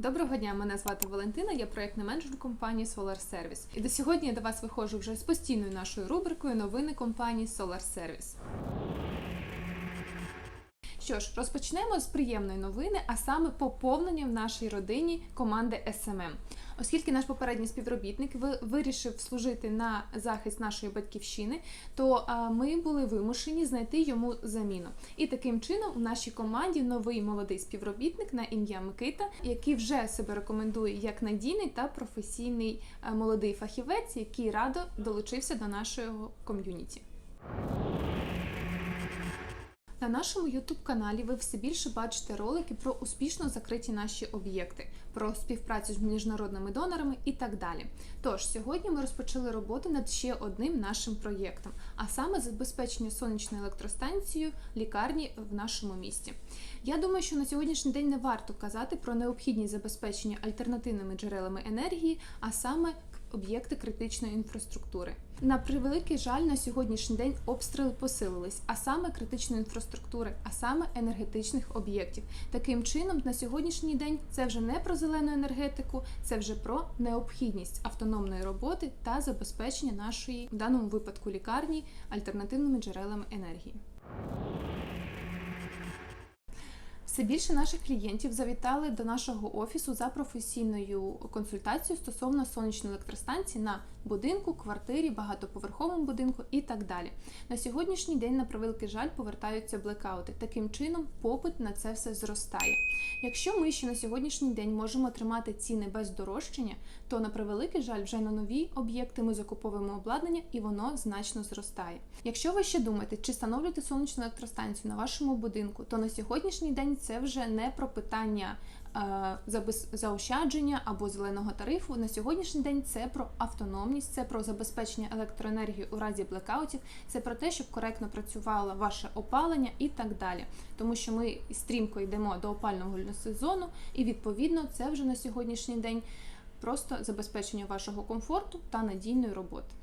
Доброго дня, мене звати Валентина, я проєктний менеджер компанії Solar Service. І до сьогодні я до вас виходжу вже з постійною нашою рубрикою новини компанії Solar Service. Що ж, розпочнемо з приємної новини, а саме поповнення в нашій родині команди SMM. Оскільки наш попередній співробітник ви- вирішив служити на захист нашої батьківщини, то ми були вимушені знайти йому заміну. І таким чином в нашій команді новий молодий співробітник на ім'я Микита, який вже себе рекомендує як надійний та професійний молодий фахівець, який радо долучився до нашого ком'юніті. На нашому youtube каналі ви все більше бачите ролики про успішно закриті наші об'єкти, про співпрацю з міжнародними донорами і так далі. Тож сьогодні ми розпочали роботу над ще одним нашим проєктом, а саме забезпечення сонячною електростанцією лікарні в нашому місті. Я думаю, що на сьогоднішній день не варто казати про необхідність забезпечення альтернативними джерелами енергії, а саме об'єкти критичної інфраструктури. На превеликий жаль, на сьогоднішній день обстріли посилились, а саме критичної інфраструктури, а саме енергетичних об'єктів. Таким чином, на сьогоднішній день це вже не про зелену енергетику, це вже про необхідність автономної роботи та забезпечення нашої в даному випадку лікарні альтернативними джерелами енергії. Все більше наших клієнтів завітали до нашого офісу за професійною консультацією стосовно сонячної електростанції на будинку, квартирі, багатоповерховому будинку і так далі. На сьогоднішній день, на превеликий жаль, повертаються блекаути. Таким чином, попит на це все зростає. Якщо ми ще на сьогоднішній день можемо тримати ціни без дорожчання, то на превеликий жаль, вже на нові об'єкти ми закуповуємо обладнання і воно значно зростає. Якщо ви ще думаєте, чи встановлювати сонячну електростанцію на вашому будинку, то на сьогоднішній день це вже не про питання е, заощадження або зеленого тарифу. На сьогоднішній день це про автономність, це про забезпечення електроенергії у разі блекаутів, це про те, щоб коректно працювало ваше опалення і так далі. Тому що ми стрімко йдемо до опального сезону, і відповідно це вже на сьогоднішній день просто забезпечення вашого комфорту та надійної роботи.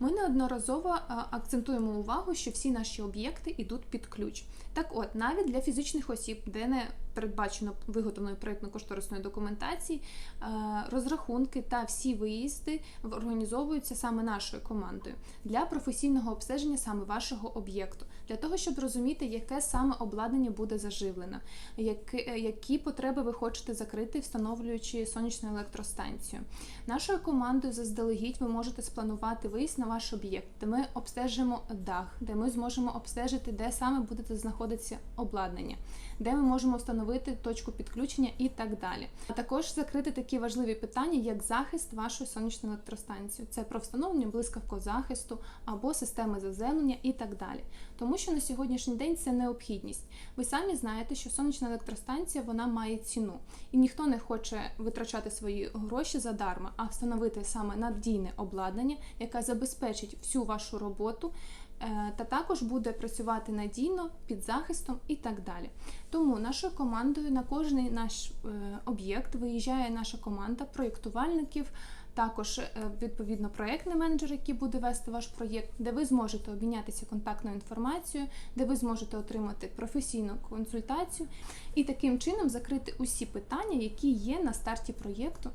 Ми неодноразово акцентуємо увагу, що всі наші об'єкти йдуть під ключ. Так от, навіть для фізичних осіб, де не передбачено виготовленої проєктно-кошторисної документації, е, розрахунки та всі виїзди організовуються саме нашою командою для професійного обстеження саме вашого об'єкту, для того, щоб розуміти, яке саме обладнання буде заживлено, е, які потреби ви хочете закрити, встановлюючи сонячну електростанцію. Нашою командою заздалегідь ви можете спланувати виїзд на ваш об'єкт, де ми обстежимо дах, де ми зможемо обстежити, де саме буде знаходитися обладнання, де ми можемо встановити точку підключення і так далі. А також закрити такі важливі питання, як захист вашої сонячної електростанції. Це про встановлення блискавкозахисту або системи заземлення і так далі. Тому що на сьогоднішній день це необхідність. Ви самі знаєте, що сонячна електростанція вона має ціну, і ніхто не хоче витрачати свої гроші задарма, а встановити саме надійне обладнання, яке забезпечить всю вашу роботу. е, Та також буде працювати надійно під захистом і так далі. Тому нашою командою на кожний наш е, об'єкт виїжджає наша команда проєктувальників, також е, відповідно проєктний менеджер, який буде вести ваш проєкт, де ви зможете обмінятися контактною інформацією, де ви зможете отримати професійну консультацію і таким чином закрити усі питання, які є на старті проєкту.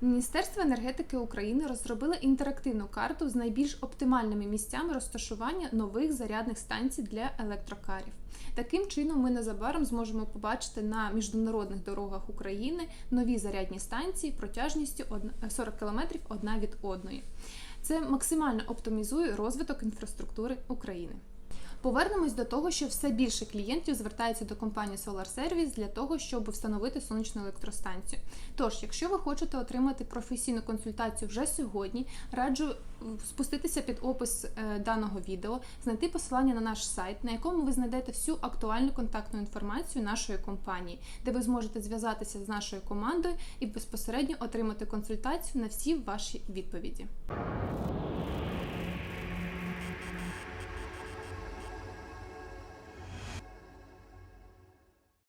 Міністерство енергетики України розробило інтерактивну карту з найбільш оптимальними місцями розташування нових зарядних станцій для електрокарів. Таким чином, ми незабаром зможемо побачити на міжнародних дорогах України нові зарядні станції протяжністю одна- 40 км одна від одної. Це максимально оптимізує розвиток інфраструктури України. Повернемось до того, що все більше клієнтів звертаються до компанії Solar Service для того, щоб встановити сонячну електростанцію. Тож, якщо ви хочете отримати професійну консультацію вже сьогодні, раджу спуститися під опис е, даного відео, знайти посилання на наш сайт, на якому ви знайдете всю актуальну контактну інформацію нашої компанії, де ви зможете зв'язатися з нашою командою і безпосередньо отримати консультацію на всі ваші відповіді.